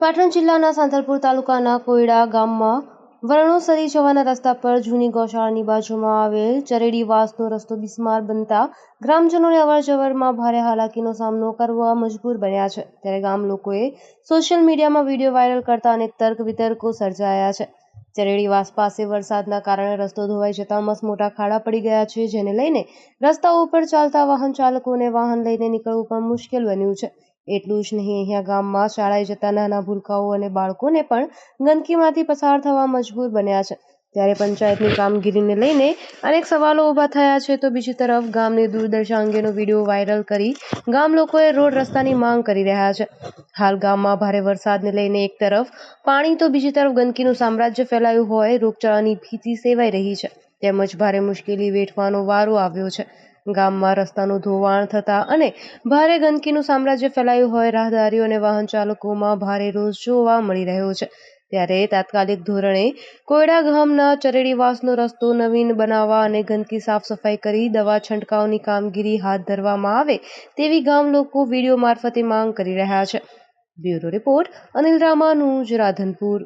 પાટણ જિલ્લાના સાંતલપુર તાલુકાના કોયડા ગામમાં વરણોસરી જવાના રસ્તા પર જૂની ગૌશાળાની બાજુમાં આવેલ ચરેડી વાસનો રસ્તો બિસ્માર બનતા ગ્રામજનોને અવરજવરમાં ભારે હાલાકીનો સામનો કરવા મજબૂર બન્યા છે. ત્યારે ગામ લોકોએ સોશિયલ મીડિયામાં વીડિયો વાયરલ કરતા અનેક તર્ક વિતર્કો સર્જાયા છે. ચરેડીવાસ પાસે વરસાદના કારણે રસ્તો ધોવાઈ જતા મસમોટા ખાડા પડી ગયા છે, જેને લઈને રસ્તાઓ ઉપર ચાલતા વાહન ચાલકોને વાહન લઈને નીકળવું પણ મુશ્કેલ બન્યું છે. એટલું જ નહીં, અહીંયા ગામમાં શાળાએ જતા નાના ભૂલકાઓ અને બાળકોને પણ ગંદકીમાંથી પસાર થવા મજબૂર બન્યા છે. ત્યારે પંચાયતની કામગીરીને લઈને અનેક સવાલો ઊભા થયા છે. તો બીજી તરફ ગામની દુર્દશા અંગેનો વીડિયો વાયરલ કરી ગામ લોકોએ રોડ રસ્તાની માંગ કરી રહ્યા છે. હાલ ગામમાં ભારે વરસાદને લઈને એક તરફ પાણી તો બીજી તરફ ગંદકીનું સામ્રાજ્ય ફેલાયું હોય, રોગચાળાની ભીતિ સેવાઈ રહી છે. તેમજ ભારે મુશ્કેલી વેઠવાનો વારો આવ્યો છે. ગામમાં રસ્તાનું ધોવાણ થતા અને ભારે ગંદકીનું સામ્રાજ્ય ફેલાયું હોય, રાહદારીઓ અને વાહન ચાલકોમાં ભારે રોષ જોવા મળી રહ્યો છે. ત્યારે તાત્કાલિક ધોરણે કોયડા ગામના ચરેડીવાસનો રસ્તો નવીન બનાવવા અને ગંદકી સાફ સફાઈ કરી દવા છંટકાવની કામગીરી હાથ ધરવામાં આવે તેવી ગામ લોકો વીડિયો મારફતે માંગ કરી રહ્યા છે. Bureau report Anil Ramanuj Radhanpur